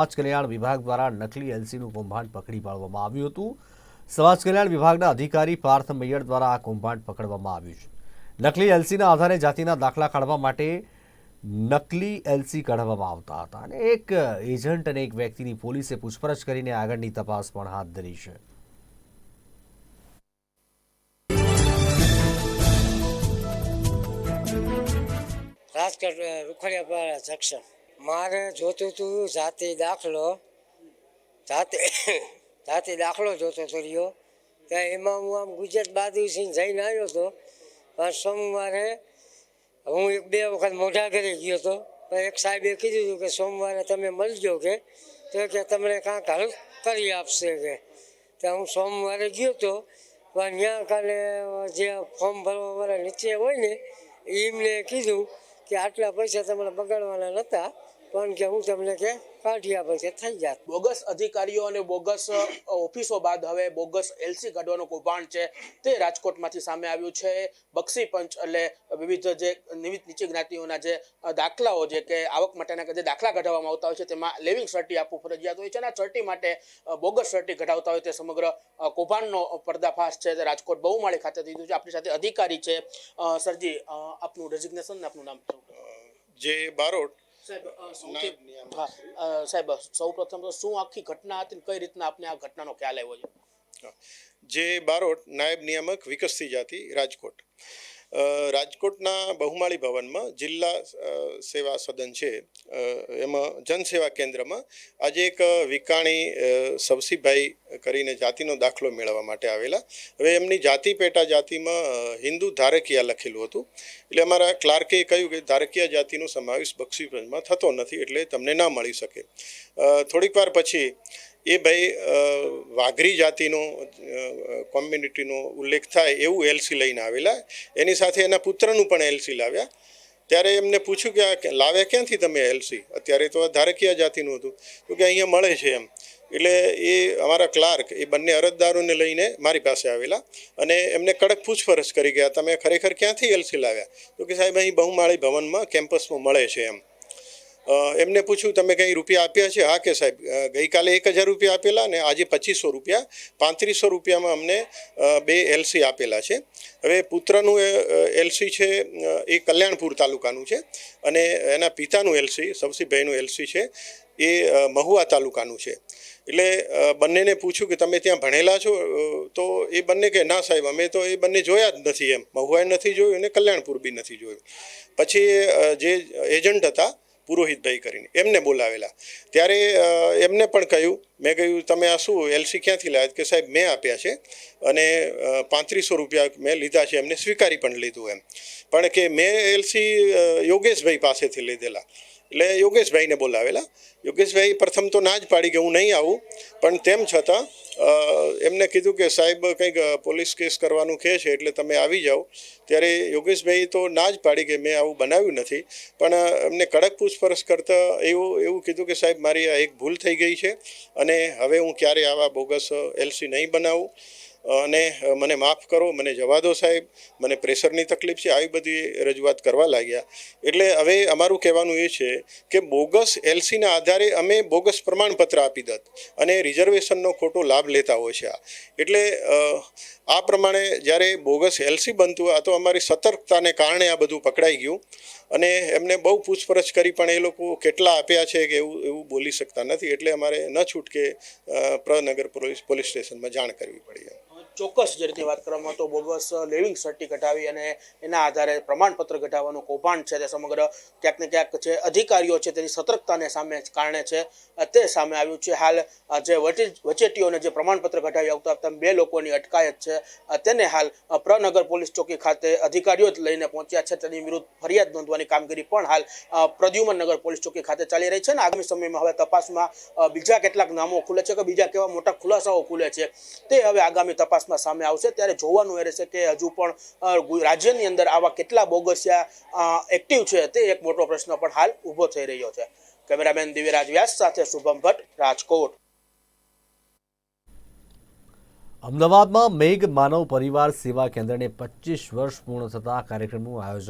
સમાજ કલ્યાણ વિભાગ દ્વારા નકલી એલસીનું કૌભાંડ પકડી પાડવામાં આવ્યું હતું. સમાજ કલ્યાણ વિભાગના અધિકારી પાર્થ મૈયર દ્વારા આ કૌભાંડ પકડવામાં આવ્યું છે. નકલી એલસીના આધારે જાતિના દાખલા કાઢવા માટે નકલી એલસી કાઢવામાં આવતા હતા અને એક એજન્ટ અને એક વ્યક્તિની પોલીસે પૂછપરછ કરીને આગળની તપાસ પણ હાથ ધરી છે. રાજકોટ રૂખડિયા જંકશન. મારે જોતું હતું જાતિ દાખલો, જાતિ જાતિ દાખલો જોતો હતો રહ્યો. ત્યાં એમાં હું આમ ગુજરાત બાજુથી જઈને આવ્યો હતો પણ સોમવારે હું એક બે વખત મોઢા ઘરે ગયો હતો એક સાહેબે કીધું હતું કે સોમવારે તમે મળજો કે, તો કે તમને કાંક હલ કરી આપશે કે. ત્યાં હું સોમવારે ગયો હતો પણ ત્યાં કાલે જે ફોર્મ ભરવાવાળા નીચે હોય ને એમને કીધું કે આટલા પૈસા તમારે બગાડવાના નહોતા પણ કે હું તમને કે કાઢી આપે છે થઈ જાય બોગસ અધિકારીઓ અને બોગસ ઓફિસો બાદ હવે બોગસ એલસી કાઢવાનું કૌભાંડ છે. તે રાજકોટમાંથી સામે આવ્યું છે. બક્ષી પંચ એટલે વિવિધ જે નીચી જ્ઞાતિઓના જે દાખલાઓ જે કે આવક માટેના કે જે દાખલા કઢાવવામાં આવતા હોય છે તેમાં લિવિંગ સર્ટી આપવું ફરજિયાત હોય છે અને આ સર્ટી માટે બોગસ સર્ટી કઢાવતા હોય તે સમગ્ર કૌભાંડનો પર્દાફાશ છે. તે રાજકોટ બહુમાળી ખાતે થઈ છે. આપણી સાથે અધિકારી છે સરજી આપનું ડેઝિગ્નેશન ને આપનું નામ જે બારોટ સાહેબ સૌથી સાહેબ સૌ પ્રથમ તો શું આખી ઘટના હતી કઈ રીતના આપને આ ઘટનાનો ખ્યાલ આવ્યો છે? જે બારોટ નાયબ નિયામક વિકસતી જાતિ રાજકોટ. રાજકોટના બહુમાળી ભવનમાં જિલ્લા સેવા સદન છે. એમાં જનસેવા કેન્દ્રમાં આજે એક વિકાણી સવસીભાઈ કરીને જાતિનો દાખલો મેળવવા માટે આવેલા. હવે એમની જાતિ પેટા જાતિમાં હિન્દુ ધારકીયા લખેલું હતું. એટલે અમારા ક્લાર્કે કહ્યું કે ધારકીયા જાતિનો સમાવેશ બક્ષીપંજમાં થતો નથી, એટલે તમને ના મળી શકે. થોડીક વાર પછી એ ભાઈ વાઘરી જાતિનો કોમ્યુનિટીનો ઉલ્લેખ થાય એવું એલસી લઈને આવેલા. એની સાથે એના પુત્રનું પણ એલસી લાવ્યા. ત્યારે એમને પૂછ્યું કે આ લાવ્યા ક્યાંથી તમે એલસી અત્યારે તો ધારકીય જાતિનું હતું. તો કે અહીંયા મળે છે એમ. એટલે એ અમારા ક્લાર્ક, એ બંને અરજદારોને લઈને મારી પાસે આવેલા. અને એમને કડક પૂછપરછ કરી ગયા તમે ખરેખર ક્યાંથી એલસી લાવ્યા? તો કે સાહેબ, અહીં બહુમાળી ભવનમાં કેમ્પસમાં મળે છે એમ. એમને પૂછ્યું, તમે કંઈ રૂપિયા આપ્યા છે? હા કે સાહેબ ગઈકાલે એક હજાર રૂપિયા આપેલા ને આજે પચીસો રૂપિયા, પાંત્રીસો રૂપિયામાં અમને બે એલસી આપેલા છે. હવે પુત્રનું એલસી છે એ કલ્યાણપુર તાલુકાનું છે અને એના પિતાનું એલસી સવસીભાઈનું એલસી છે, એ મહુવા તાલુકાનું છે. એટલે બંનેને પૂછ્યું કે, તમે ત્યાં ભણેલા છો? તો એ બંને કે ના સાહેબ, અમે તો એ બંને જોયા જ નથી એમ. મહુવાએ નથી જોયું અને કલ્યાણપુર બી નથી જોયું. પછી જે એજન્ટ હતા પુરોહિતભાઈ કરીને, એમને બોલાવેલા. ત્યારે એમને પણ કહ્યું, મેં કહ્યું, તમે આ શું, એલસી ક્યાંથી લાવ્યા કે સાહેબ, મેં આપ્યા છે અને પાંત્રીસો રૂપિયા મેં લીધા છે, એમને સ્વીકારી પણ લીધું એમ. પણ કે મેં એલસી યોગેશભાઈ પાસેથી લીધેલા. એટલે યોગેશભાઈને બોલાવેલા. યોગેશભાઈ પ્રથમ તો ના જ પાડી કે હું નહીં આવું, પણ તેમ છતાં એમને કીધું કે સાહેબ કંઈક પોલીસ કેસ કરવાનું કહે છે એટલે તમે આવી જાઓ. ત્યારે યોગેશભાઈ તો ના જ પાડી કે મેં આવું બનાવ્યું નથી. પણ એમને કડક પૂછપરછ કરતાં એવું એવું કીધું કે સાહેબ મારી આ એક ભૂલ થઈ ગઈ છે અને હવે હું ક્યારે આવા બોગસ એલસી નહીં બનાવું. અને મને માફ કરો, મને જવા દો સાહેબ. મને પ્રેશરની તકલીફ છે, આવી બધી રજૂઆત કરવા લાગ્યા. એટલે હવે અમારું કહેવાનું એ છે કે બોગસ એલસીના આધારે અમે બોગસ પ્રમાણપત્ર આપી દત અને રિઝર્વેશનનો ખોટો લાભ લેતા હોય છે આ. એટલે આ પ્રમાણે જ્યારે બોગસ એલસી બનતું આ તો અમારી સતર્કતાને કારણે આ બધું પકડાઈ ગયું. અને એમને બહુ પૂછપરછ કરી પણ એ લોકો કેટલા આપ્યા છે કે એવું એવું બોલી શકતા નથી. એટલે અમારે ન છૂટકે પ્રનગર પોલીસ પોલીસ સ્ટેશનમાં જાણ કરવી પડી ચોક્કસ જે રીતે વાત કરવામાં તો બોગસ લિવિંગ સર્ટી ઘટાવી અને એના આધારે પ્રમાણપત્ર કઢાવવાનું કૌભાંડ છે તે સમગ્ર ક્યાંક ને ક્યાંક જે અધિકારીઓ છે તેની સતર્કતાને સામે કારણે છે તે સામે આવ્યું છે. હાલ જે વચે- વચેટીઓને જે પ્રમાણપત્ર ઘટાવી આવતા આવતા બે લોકોની અટકાયત છે. તેને હાલ પ્રનગર પોલીસ ચોકી ખાતે અધિકારીઓ જ લઈને પહોંચ્યા છે. તેની વિરુદ્ધ ફરિયાદ નોંધવાની કામગીરી પણ હાલ પ્રદ્યુમન નગર પોલીસ ચોકી ખાતે ચાલી રહી છે અને આગામી સમયમાં હવે તપાસમાં બીજા કેટલાક નામો ખુલે છે કે બીજા કેવા મોટા ખુલાસાઓ ખુલે છે તે હવે આગામી તપાસમાં સામે આવશે. ત્યારે જોવાનું એ રહેશે કે હજુ પણ રાજ્યની અંદર આવા કેટલા બોગસિયા એક્ટિવ છે તે એક મોટો પ્રશ્ન પણ હાલ ઊભો થઈ રહ્યો છે. કેમેરામેન દિવ્યરાજ વ્યાસ સાથે શુભમ ભટ્ટ, રાજકોટ. અમદાવાદમાં મેઘ માનવ પરિવાર સેવા કેન્દ્રને પચીસ વર્ષ પૂર્ણ થતા કાર્યક્રમનું આયોજન